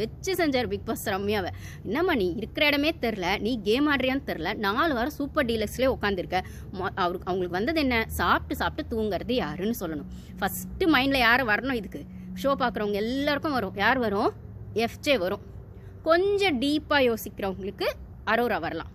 வச்சு செஞ்சார் big pass ரம்யாவை என்னம்மா நீ இருக்கிற இடமே தெரில நீ கேம் ஆடுறியான்னு தெரில நாலு வாரம் சூப்பர் டீலக்ஸ்லேயே உட்காந்துருக்க அவருக்கு அவங்களுக்கு வந்தது என்ன? சாப்பிட்டு சாப்பிட்டு தூங்குறது யாருன்னு சொல்லணும். ஃபஸ்ட்டு மைண்டில் யார் வரணும் இதுக்கு? ஷோ பார்க்குறவங்க எல்லாருக்கும் வரும். யார் வரும்? எஃப்ஜே வரும். கொஞ்சம் டீப்பாக யோசிக்கிறவங்களுக்கு அரோரா வரலாம்.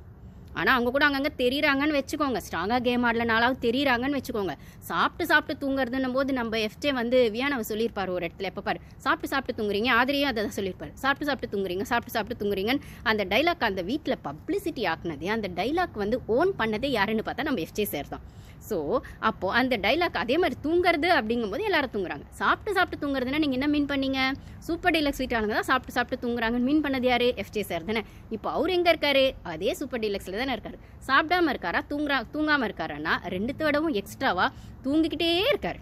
ஆனால் அவங்க கூட அங்கங்கே தெரியுறாங்கன்னு வச்சுக்கோங்க. ஸ்ட்ராங்காக கேம் ஆடலனாலாவது தெரியுறாங்கன்னு வச்சுக்கோங்க. சாப்பிட்டு சாப்பிட்டு தூங்குறதுன்னும் போது நம்ம எஃப்ஜே வந்து வியானவை சொல்லியிருப்பார் ஒரு இடத்துல. எப்போ பாரு? சாப்பிட்டு சாப்பிட்டு தூங்குறீங்க ஆதிரியும் அதை தான் சொல்லியிருப்பார். சாப்பிட்டு சாப்பிட்டு தூங்குறீங்க சாப்பிட்டு சாப்பிட்டு தூங்குறீங்கன்னு அந்த டைலாக் அந்த வீட்டில் பப்ளிசிட்டி ஆக்குனதே அந்த டைலாக் வந்து ஓன் பண்ணதே யாருன்னு பார்த்தா நம்ம எஃப்ஜே சார் தான். ஸோ அப்போது அந்த டைலாக் அதே மாதிரி தூங்குறது அப்படிங்கும்போது எல்லாரும் தூங்குறாங்க. சாப்பிட்டு சாப்பிட்டு தூங்குறதுன்னா நீங்கள் என்ன மீன் பண்ணீங்க? சூப்பர் டீலக்ஸ் வீட்டாளுங்க தான் சாப்பிட்டு சாப்பிட்டு தூங்குறாங்கன்னு மீன் பண்ணது யார்? எஃப்ஜே சார் தானே. இப்போ அவர் எங்கே இருக்காரு? அதே சூப்பர் டீலக்ஸில் தானே இருக்காரு. சாப்பிடாம இருக்காரா? தூங்குறா தூங்காமல் இருக்காரான்னா ரெண்டு விடவும் எக்ஸ்ட்ராவா தூங்கிக்கிட்டே இருக்காரு.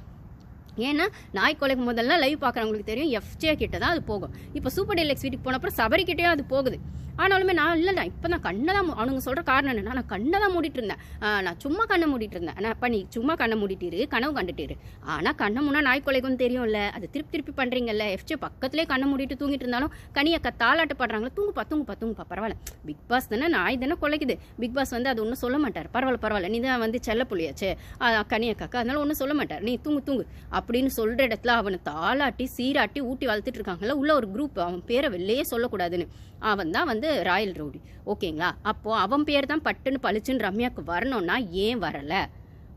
ஏன்னா நாய் கொலைக்கு முதல்ல லைவ் பார்க்குறவங்களுக்கு தெரியும் எஃப்ஜே கிட்ட தான் அது போகும். இப்போ சூப்பர் டெலக்ஸ் வீட்டுக்கு போனப்பறம் சபரிக்கிட்டேயும் அது போகுது. ஆனாலுமே நான் இல்லை நான் இப்போ நான் கண்ணை தான் அவனுங்க சொல்கிற காரணம் என்னன்னா நான் கண்ணை தான் மூடிட்டு இருந்தேன் நான் சும்மா கண்ணை மூடிட்டு இருந்தேன் நான் அப்போ நீ சும்மா கண்ணை மூடிட்டிரு கனவு கண்டுட்டிரு. ஆனால் கண்ணை முன்னா நாய் கொலைக்கும் தெரியும்ல அது திருப்பி திருப்பி பண்ணுறீங்கல்ல எஃப்ஜே பக்கத்துலேயே கண்ணை மூடிட்டு தூங்கிட்டு இருந்தாலும் கனியக்கா தாளாட்டு பாடுறாங்களா தூங்குப்பா தூங்குப்பா தூங்குப்பா பரவாயில்ல. பிக் பாஸ் தானே நாய் தானே கொலைக்குது. பிக் பாஸ் வந்து அது ஒன்றும் சொல்ல மாட்டார். பரவாயில்ல பரவாயில்ல நீ தான் வந்து செல்ல புள்ளியாச்சே. கனியக்காக்கா அதனால ஒன்றும் சொல்ல மாட்டார். நீ தூங்கு தூங்கு அப்படின்னு சொல்கிற இடத்துல அவனை தாளாட்டி சீராட்டி ஊட்டி வளர்த்துட்டு இருக்காங்கல்ல உள்ள ஒரு குரூப் அவன் பேரை வெளியே சொல்லக்கூடாதுன்னு. அவன் தான் வந்து ராயல் ரவுடி. ஓகேங்களா? அப்போ அவன் பேர் தான் பட்டுன்னு பளிச்சுன்னு ரம்யாவுக்கு வரணும்னா ஏன் வரலை?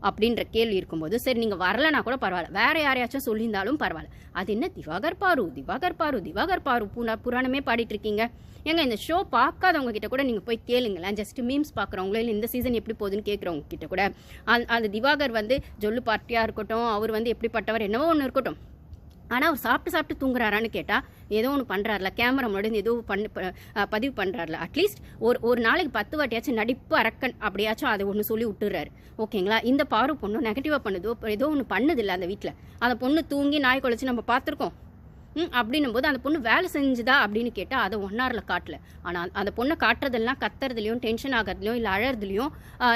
அப்படின்ற கேள்வி இருக்கும்போது சரி நீங்கள் வரலனா கூட பரவாயில்ல. வேற யாரையாச்சும் சொல்லியிருந்தாலும் பரவாயில்ல. அது என்ன திவாகர் பாரு திவாகர் பாரு திவாகர் பாரு பூனா புராணமே பாடிட்டு இருக்கீங்க. ஏங்க இந்த ஷோ பார்க்காதவங்க கிட்ட கூட நீங்கள் போய் கேளுங்களேன். ஜஸ்ட் மீம்ஸ் பார்க்குறவங்களோ இல்லை இந்த சீசன் எப்படி போகுதுன்னு கேட்குறவங்க கிட்ட கூட. அது அந்த திவாகர் வந்து ஜொல்லு பார்ட்டியாக இருக்கட்டும் அவர் வந்து எப்படிப்பட்டவர் என்னவோ ஒன்று இருக்கட்டும். ஆனால் அவர் சாப்பிட்டு சாப்பிட்டு தூங்குறாரான்னு கேட்டால் ஏதோ ஒன்று பண்ணுறாருல கேமரா முன்னாடி ஏதோ பண்ணு ப- பதிவு பண்ணுறாருல அட்லீஸ்ட் ஒரு ஒரு நாளைக்கு பத்து வாட்டியாச்சும் நடிப்பு அரக்கன் அப்படியாச்சும் அதை ஒன்று சொல்லி விட்டுறாரு. ஓகேங்களா? இந்த பாரு பொண்ணு நெகட்டிவாக பண்ணுதோ ஏதோ ஒன்று பண்ணுதில்ல அந்த வீட்டில் அந்த பொண்ணு தூங்கி நாய் குலைச்சி நம்ம பார்த்துருக்கோம். அப்படின்னும் போது அந்த பொண்ணு வேலை செஞ்சுதா அப்படின்னு கேட்டால் அதை ஒன் ஹவரில் காட்டல. ஆனால் அந்த பொண்ணை காட்டுறதுலாம் கத்துறதுலையும் டென்ஷன் ஆகிறதுலையும் இல்லை அழறதுலையும்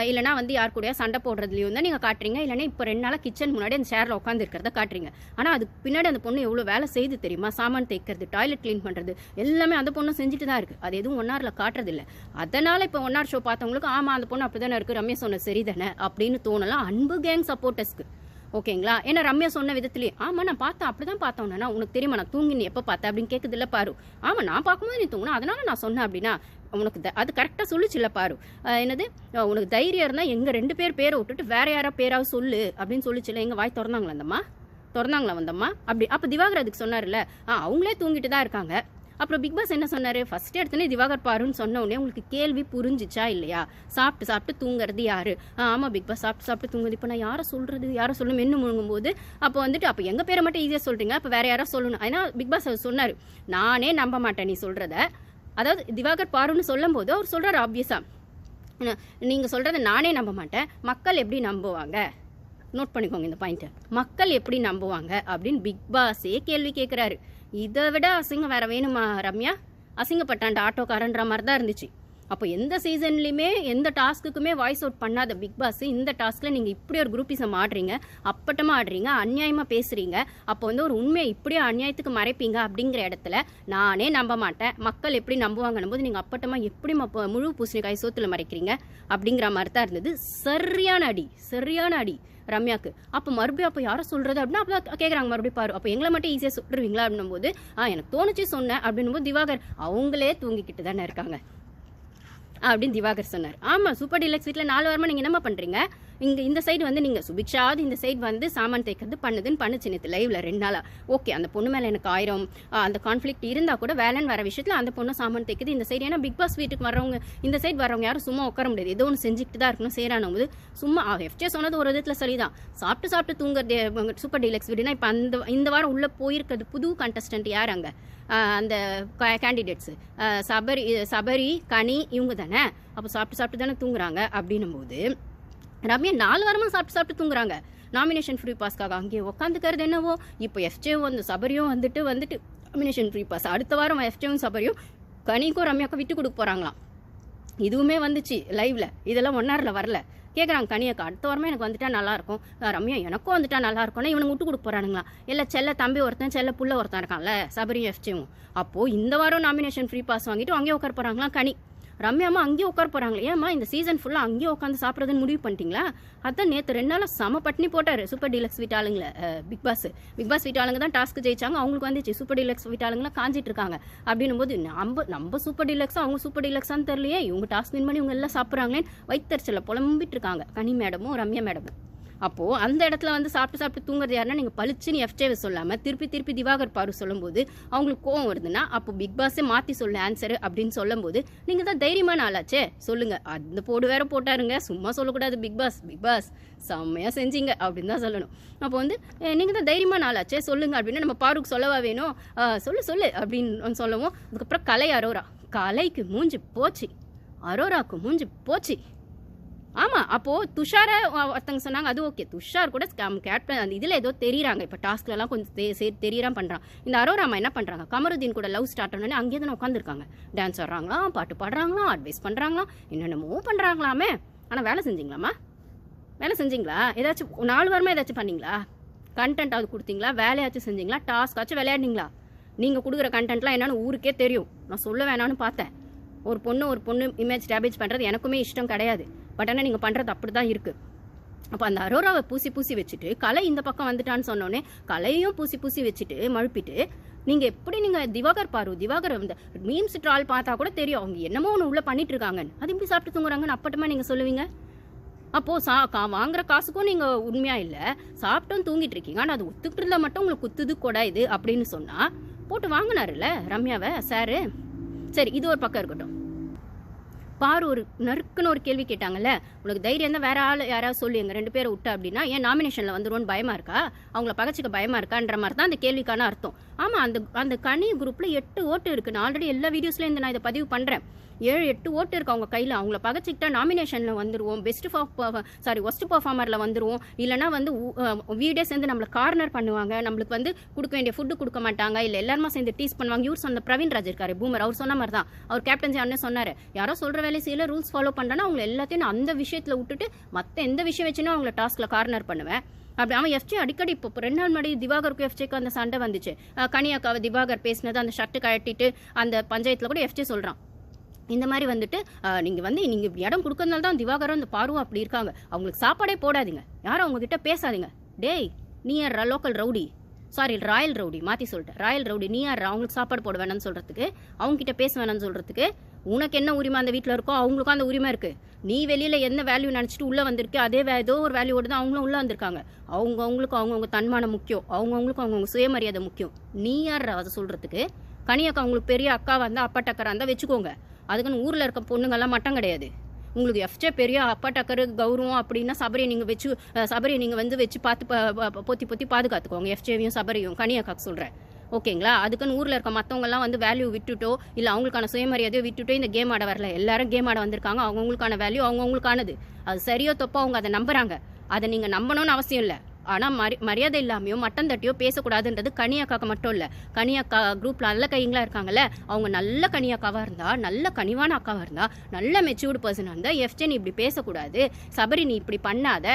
இல்லைனா வந்து யார் கூடயா சண்டை போடுறதுலையும் தான் நீங்கள் காட்டுறீங்க. இல்லைன்னா இப்போ ரெண்டு நாளாக கிச்சன் முன்னாடி அந்த சேரில் உட்காந்துருக்கிறத காட்டுறீங்க. ஆனால் அதுக்கு பின்னாடி அந்த பொண்ணு எவ்வளோ வேலை செய்து தெரியுமா? சாமான் தைக்கிறது டாய்லெட் க்ளீன் பண்ணுறது எல்லாமே அந்த பொண்ணு செஞ்சுட்டு தான் இருக்குது அது எதுவும் ஒன் ஹவரில் காட்டுறதில்ல. அதனால் இப்போ ஒன் ஹவர் ஷோ பார்த்தவங்களுக்கு ஆமாம் அந்த பொண்ணு அப்படி தானே இருக்குது ரம்யா சொன்ன சரிதானே அப்படின்னு தோணலாம். அன்பு கேங் சப்போர்ட்டர்ஸ்க்கு ஓகேங்களா? ஏன்னா ரம்யா சொன்ன விதத்துலேயே ஆமாம் நான் பார்த்தேன் அப்படி அப்படிதான் பார்த்தோன்னா உனக்கு தெரியுமா? நான் தூங்கி நீ எப்போ பார்த்தேன் அப்படின்னு கேட்குது பாரு. ஆமாம் நான் பார்க்கும்போது நீ தூங்கினா. அதனால நான் சொன்னேன் அப்படின்னா உனக்கு த- அது கரெக்டாக சொல்லுச்சுல்ல பாரு. என்னது? உனக்கு தைரியம் இருந்தால் எங்கள் ரெண்டு பேர் பேரை விட்டுட்டு வேற யாரா பேராவது சொல்லு அப்படின்னு சொல்லிச்சுல எங்கள் வாய் திறந்தாங்களா அந்தம்மா? திறந்தாங்களா வந்தம்மா அப்படி அப்போ திவாகர் அதுக்கு சொன்னார்ல ஆ அவங்களே தூங்கிட்டு தான் இருக்காங்க. அப்புறம் பிக் பாஸ் என்ன சொன்னார்? ஃபஸ்ட்டு எடுத்தோன்னே திவாகர் பாருன்னு சொன்ன உடனே உங்களுக்கு கேள்வி புரிஞ்சிச்சா இல்லையா? சாப்பிட்டு சாப்பிட்டு தூங்குறது யாரு? ஆ, பிக் பாஸ் சாப்பிட்டு சாப்பிட்டு தூங்குது இப்போ நான் யாரை சொல்கிறது யாரை சொல்லணும்? மென்னு முழுங்கும்போது அப்போ வந்துட்டு அப்போ எங்கள் பேரை மட்டும் ஈஸியாக சொல்கிறீங்க அப்போ வேறு யாரோ சொல்லணும். ஏன்னா பிக் பாஸ் அவர் சொன்னார் நானே நம்ப மாட்டேன் நீ சொல்கிறத அதாவது திவாகர் பாருன்னு சொல்லும் போது அவர் சொல்கிறார் ஆப்வியஸாக நீங்கள் சொல்கிறத நானே நம்ப மாட்டேன். மக்கள் எப்படி நம்புவாங்க? நோட் பண்ணிக்கோங்க இந்த பாயிண்ட்டை மக்கள் எப்படி நம்புவாங்க அப்படின்னு பிக் பாஸே கேள்வி கேட்குறாரு இதை விட அசிங்கம் வேற வேணுமா ரம்யா? அசிங்கப்பட்டாண்ட ஆட்டோக்காரன்ற மாதிரி தான் இருந்துச்சு. அப்போ எந்த சீசன்லையுமே எந்த டாஸ்க்குக்குமே வாய்ஸ் அவுட் பண்ணாத பிக் பாஸ் இந்த டாஸ்க்கில் நீங்கள் இப்படி ஒரு குரூப்பிசம் ஆடுறீங்க அப்பட்டமாக ஆடுறீங்க அநியாயமாக பேசுகிறீங்க அப்போ வந்து ஒரு உண்மையை இப்படியே அநியாயத்துக்கு மறைப்பீங்க அப்படிங்கிற இடத்துல நானே நம்ப மாட்டேன். மக்கள் எப்படி நம்புவாங்கன்னும் போது நீங்கள் அப்பட்டமாக எப்படி மப்ப- முழு பூசணிக்காய் சோத்தில் மறைக்கிறீங்க அப்படிங்கிற மாதிரி தான் இருந்தது. சரியான அடி சரியான அடி. ரம்யாக்கு. அப்போ மறுபடியும் அப்போ யாரை சொல்கிறது அப்படின்னா அப்போ கேட்குறாங்க மறுபடியும் பாரு அப்போ எங்களை மட்டும் ஈஸியாக சொல்லுவீங்களா அப்படின்னும் போது ஆ எனக்கு தோணுச்சு சொன்னேன். அப்படின்னும் போது திவாகர் அவங்களே தூங்கிக்கிட்டு தானே இருக்காங்க. அப்படின்னு திவாகர் சொன்னார். ஆமாம் சூப்பர் டீலக்ஸ் வீட்டில் நாலு வாரமாக நீங்கள் என்னம்மா பண்ணுறீங்க இங்கே இந்த சைடு வந்து நீங்கள் சுபிக்ஷாவது இந்த சைடு வந்து சாமான் தேய்க்கிறது பண்ணுதுன்னு பண்ணுச்சு நேற்று லைவ்ல ரெண்டு நாளாக ஓகே அந்த பொண்ணு மேலே எனக்கு ஆயிரம் அந்த கான்ஃபிளிக்ட் இருந்தால் கூட வேலைன்னு வர விஷயத்தில் அந்த பொண்ணு சாமான் தேய்க்குது. இந்த சைடு ஏன்னா பிக் பாஸ் வீட்டுக்கு வரவங்க இந்த சைடு வரவங்க யாரும் சும்மா உட்கார முடியாது. ஏதோ ஒன்று செஞ்சுக்கிட்டு தான் இருக்கணும் சேரானும் போது சும்மா எஃப்ஜே சொன்னது ஒரு விதத்தில் சரிதான். சாப்பிட்டு சாப்பிட்டு தூங்குறது சூப்பர் டீலக்ஸ் வீடுனா இப்போ அந்த இந்த வாரம் உள்ளே போயிருக்கிறது புது கண்டஸ்டன்ட் யார் அங்கே? அந்த கேண்டிடேட்ஸு சபரி சபரி கனி இவங்க தானே? அப்போ சாப்பிட்டு சாப்பிட்டு தானே தூங்குறாங்க அப்படின்னும் போது ரம்யா நாலு வாரமாக சாப்பிட்டு சாப்பிட்டு தூங்குறாங்க. நாமினேஷன் ஃப்ரீ பாஸ்க்காக அங்கேயே உட்காந்துக்கிறது என்னவோ? இப்போ எஃப்ஜேவும் வந்து சபரியும் வந்துட்டு வந்துட்டு நாமினேஷன் ஃப்ரீ பாஸ் அடுத்த வாரம் எஃப்ஜேவும் சபரியும் கனிக்கும் ரம்யாக்கும் விட்டு கொடுக்க போகிறாங்களாம் இதுவுமே வந்துச்சு லைவ்ல இதெல்லாம் ஒன் ஹவரில் வரல. கேட்குறாங்க கனியக்கா அடுத்த வாரமே எனக்கு வந்துட்டா நல்லாயிருக்கும் ரம்யா எனக்கும் வந்துட்டா நல்லா இருக்கும்னா இவனுக்கு விட்டு கொடுக்க போறானுங்களா இல்லை செல்ல தம்பி ஒருத்தன் செல்ல புள்ள ஒருத்தன் இருக்கான்ல சபரி எஃப்சியும் அப்போது இந்த வாரம் நாமினேஷன் ஃப்ரீ பாஸ் வாங்கிட்டு அங்கேயே உட்கார போகிறாங்களா கனி. ரம்யாமா அங்கேயே உட்கார போகிறாங்களே ஏம்மா இந்த சீசன் ஃபுல்லாக அங்கேயே உட்காந்து சாப்பிட்றதுன்னு முடிவு பண்ணிட்டீங்களா? அதான் நேற்று ரெண்டு நாளாக செம பட்னி போட்டார் சூப்பர் டீலக்ஸ் வீட்டு ஆளுங்கள பிக் பாஸ் பிக் பாஸ் வீட்டு ஆளுங்க தான் டாஸ்க் ஜெயிச்சாங்க அவங்களுக்கு வந்துச்சு. சூப்பர் டீலக்ஸ் வீட்டு ஆளுங்களாம் காஞ்சிட்டு இருக்காங்க. அப்படின்னும் போது நம்ம நம்ம சூப்பர் டீலக்ஸாக அவங்க சூப்பர் டீலக்ஸான்னு தெரியலையே இவங்க டாஸ்க் வின் பண்ணி இவங்க எல்லாம் சாப்பிட்றாங்களேன்னு வயிற்றுச்சல புலம்பிட்டு இருக்காங்க. கனி மேடமும் ரம்யா மேடமும். அப்போது அந்த இடத்துல வந்து சாப்பிட்டு சாப்பிட்டு தூங்குறது யாருன்னா நீங்கள் பளிச்சுன்னு எஃப்ஜேவை சொல்லாமல் திருப்பி திருப்பி திவாகர் பாரு சொல்லும்போது அவங்களுக்கு கோவம் வருதுன்னா அப்போ பிக் பாஸே மாற்றி சொல்லு ஆன்சரு அப்படின்னு சொல்லும்போது நீங்கள் தான் தைரியமான ஆளாச்சே சொல்லுங்கள் அந்த போடு வேற போட்டாருங்க சும்மா சொல்லக்கூடாது பிக் பாஸ் பிக் பாஸ் செம்மையாக செஞ்சீங்க அப்படின்னு தான் சொல்லணும். அப்போ வந்து நீங்கள் தான் தைரியமான ஆளாச்சே சொல்லுங்க அப்படின்னு நம்ம பாருக்கு சொல்லவா வேணும்? சொல்லு சொல்லு அப்படின்னு சொல்லவும். அதுக்கப்புறம் கலை அரோரா கலைக்கு மூஞ்சி போச்சு அரோராக்கு மூஞ்சி போச்சு. ஆமாம் அப்போது துஷாரை ஒருத்தங்க சொன்னாங்க அது ஓகே. துஷார் கூட கேப்டன் அந்த இதில் ஏதோ தெரியுறாங்க. இப்போ டாஸ்க்லலாம் கொஞ்சம் தெ- சே- தெரியறான் பண்றான். இந்த அரோராமா என்ன பண்ணுறாங்க கமருதீன் கூட லவ் ஸ்டார்ட் ஆனோடனே அங்கேயே தான் உட்காந்துருக்காங்க டான்ஸ் ஆடுறாங்களாம் பாட்டு பாடுறாங்களா அட்வைஸ் பண்ணுறாங்களாம் என்னென்னமோ பண்ணுறாங்களாமே ஆனால் வேலை செஞ்சீங்களாம்மா? வேலை செஞ்சீங்களா? ஏதாச்சும் நாலு வாரமாக ஏதாச்சும் பண்ணீங்களா? கண்டென்ட்டாவது கொடுத்தீங்களா? வேலையாச்சும் செஞ்சீங்களா? டாஸ்க்காச்சும் விளையாடுனீங்களா? நீங்கள் கொடுக்குற கண்டென்ட்லாம் என்னென்னு ஊருக்கே தெரியும். நான் சொல்ல வேணான்னு பார்த்தேன். ஒரு பொண்ணு ஒரு பொண்ணு இமேஜ் டேமேஜ் பண்ணுறது எனக்குமே இஷ்டம் கிடையாது. பட் ஆனால் நீங்கள் பண்ணுறது அப்படி தான் இருக்குது அப்போ அந்த அரோராவை பூசி பூசி வச்சுட்டு கலை இந்த பக்கம் வந்துட்டான்னு சொன்னோடனே கலையும் பூசி பூசி வச்சுட்டு மழுப்பிட்டு நீங்கள் எப்படி நீங்கள் திவாகர் பாரு திவாகர் இந்த மீம்ஸ் ட்ரால் பார்த்தா கூட தெரியும். அவங்க என்னமோ ஒன்று உள்ளே பண்ணிட்டு இருக்காங்கன்னு. அது எப்படி சாப்பிட்டு தூங்குறாங்கன்னு அப்பட்டமா நீங்கள் சொல்லுவீங்க? அப்போது சா கா வாங்குற காசுக்கும் நீங்கள் உண்மையாக இல்லை. சாப்பிட்டும் தூங்கிட்டு இருக்கீங்க. ஆனால் அது ஒத்துக்கிட்டு இருந்தால் மட்டும் உங்களுக்கு குத்துது கூட இது அப்படின்னு சொன்னால் போட்டு வாங்கினாருல்ல ரம்யாவை சாரு சரி இது ஒரு பக்கம் இருக்கட்டும். பார் ஒரு நறுக்குன்னு ஒரு கேள்வி கேட்டாங்கல்ல? உனக்கு தைரியம் தான் வேற ஆள் யாராவது சொல்லி எங்க ரெண்டு பேரை விட்டா அப்படின்னா ஏன் நாமினேஷன்ல வந்துருவோன்னு பயமா இருக்கா? அவங்கள பகச்சிக்க பயமா இருக்கான்ற மாதிரி தான் அந்த கேள்விக்கான அர்த்தம். ஆமா அந்த அந்த கனி குரூப்ல எட்டு ஓட்டு இருக்கு. நான் ஆல்ரெடி எல்லா வீடியோஸ்லயும் இந்த நான் இதை பதிவு பண்றேன். ஏழு எட்டு ஓட்டு இருக்கு அவங்க கையில். அவங்கள பகச்சிக்கிட்டா நாமினேஷனில் வந்துடுவோம் பெஸ்ட் சாரி ஒஸ்ட் பர்ஃபார்மரில் வந்துடுவோம் இல்லைனா வந்து வீடே சேர்ந்து நம்மளை கார்னர் பண்ணுவாங்க. நம்மளுக்கு வந்து கொடுக்க வேண்டிய ஃபுட்டு கொடுக்க மாட்டாங்க. இல்லை எல்லாருமே சேர்ந்து டீஸ் பண்ணுவாங்க. இவர் சொன்ன பிரவீன் ராஜ் இருக்காரு பூமர் அவர் சொன்ன மாதிரி தான். அவர் கேப்டன்சி அண்ணன் சொன்னார் யாரோ சொல்கிற வேலை செய்யல ரூல்ஸ் ஃபாலோ பண்ணுறேன்னா அவங்க எல்லாத்தையும் அந்த விஷயத்தில் விட்டுட்டு மற்ற எந்த விஷயம் வச்சுன்னா அவங்கள டாஸ்கில் கார்னர் பண்ணுவேன். அப்படி அவன் எஃப்ஜே அடிக்கடி இப்போ ரெண்டு நாள் முன்னாடி திவாகருக்கும் எஃப்ஜேக்கு அந்த சண்டை வந்துச்சு. கனியாக்காவை திவாகர் பேசினது அந்த ஷர்ட்டு கழட்டிட்டு அந்த பஞ்சாயத்தில் கூட எஃப்ஜே சொல்கிறான் இந்த மாதிரி வந்துட்டு நீங்கள் வந்து நீங்கள் இப்படி இடம் கொடுக்கறதுனால தான் திவாகரம் இந்த பார்வம் அப்படி இருக்காங்க. அவங்களுக்கு சாப்பாடே போடாதீங்க. யாரும் அவங்கக்கிட்ட பேசாதீங்க. டேய் நீ யார் local rowdy? Sorry royal rowdy மாற்றி சொல்லிட்டேன். ராயல் ரவுடி நீ யார் அவங்களுக்கு சாப்பாடு போட வேணாம்னு சொல்கிறதுக்கு அவங்க கிட்ட பேச வேணாம்னு சொல்கிறதுக்கு உனக்கு என்ன உரிமை அந்த வீட்டில் இருக்கோ அவங்களுக்கும் அந்த உரிமை இருக்குது நீ வெளியில் என்ன வேல்யூ நினச்சிட்டு உள்ளே வந்திருக்கு அதே வே- ஏதோ ஒரு வேல்யூ தான் அவங்களும் உள்ளே வந்திருக்காங்க. அவங்க அவங்களுக்கு அவங்கவுங்க தன்மானம் முக்கியம். அவங்கவுங்களுக்கும் அவங்கவுங்க சுயமரியாதை முக்கியம். நீ யார் அதை சொல்கிறதுக்கு கனியாக்கா அவங்களுக்கு பெரிய அக்கா வந்தா அப்பா டக்கரா இருந்தால் வச்சுக்கோங்க. அதுக்குன்னு ஊரில் இருக்க பொண்ணுங்கெல்லாம் மட்டம் கிடையாது. உங்களுக்கு எஃப்ஜே பெரிய அப்பா டக்கரு கௌரவம் அப்படின்னா சபரியை நீங்கள் வச்சு சபரியை நீங்கள் வந்து வச்சு பார்த்து ப- பொத்தி பொத்தி பாதுகாத்துக்கோங்க. எஃப்ஜேவையும் சபரியும் கனியாக்காக்கு சொல்கிறேன் ஓகேங்களா? அதுக்குன்னு ஊரில் இருக்க மற்றவங்கெல்லாம் வந்து வேல்யூ விட்டுட்டோ இல்லை அவங்களுக்கான சுயமரியாதையோ விட்டுட்டோ இந்த கேம் ஆட வரல. எல்லாரும் கேம் ஆட வந்திருக்காங்க. அவங்கவுங்களுக்கான வேல்யூ அவங்கவுங்களுக்கானது. அது சரியோ தப்போ அவங்க அதை நம்புகிறாங்க அதை நீங்கள் நம்பணும்னு அவசியம் இல்லை. ஆனால் மரி மரியாதை இல்லாமையோ மட்டம் தட்டியோ பேசக்கூடாதுன்றது கனியாக்காக்கு மட்டும் இல்லை. கனியாக்கா குரூப்பில் நல்ல கைங்களா இருக்காங்கல்ல அவங்க நல்ல கனியாக்காவாக இருந்தா நல்ல கனிவான அக்காவாக இருந்தா நல்ல மெச்சூர்டு பர்சனாக இருந்தால் எஃப்ஜே நீ இப்படி பேசக்கூடாது சபரி நீ இப்படி பண்ணாத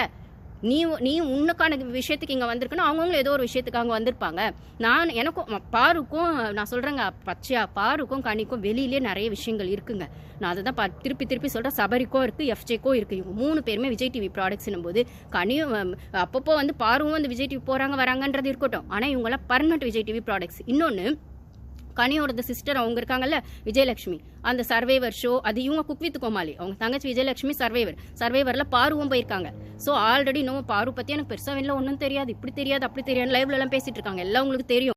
நீ நீ உன்னுக்கான விஷயத்துக்கு இங்கே வந்திருக்கணும். அவங்கவுங்களும் ஏதோ ஒரு விஷயத்துக்கு அங்கே வந்திருப்பாங்க. நான் எனக்கும் பாருக்கும் நான் சொல்கிறேங்க பச்சையா பாருக்கும் கனிக்கும் வெளியிலே நிறைய விஷயங்கள் இருக்குங்க. நான் அதை தான் பா- திருப்பி திருப்பி சொல்கிறேன் சபரிக்கும் இருக்குது எஃப்ஜேக்கோ இருக்குது இவங்க மூணு பேருமே விஜய் டிவி ப்ராடக்ட்ஸ்னும் போது கனியும் அப்பப்போ வந்து பாருவும் வந்து விஜய் டிவி போகிறாங்க வராங்கன்றது இருக்கட்டும். ஆனால் இவங்களாம் பர்மனெண்ட் விஜய் டிவி ப்ராடக்ட்ஸ் இன்னொன்று கனியோட சிஸ்டர் அவங்க இருக்காங்கல்ல விஜயலட்சுமி. அந்த சர்வைவர் ஷோ அது இவங்க குக் வித் கோமாளி. அவங்க தங்கச்சி விஜயலட்சுமி சர்வைவர் சர்வைவரில் பாருவும் போயிருக்காங்க. ஸோ ஆல்ரெடி இன்னும் பாரு பற்றி எனக்கு பெருசாக வெளில ஒன்றும் தெரியாது. இப்படி தெரியாது அப்படி தெரியாது லைவ்லலாம் பேசிகிட்டு பேசிட்டு இருக்காங்க. எல்லாம் உங்களுக்கு தெரியும்.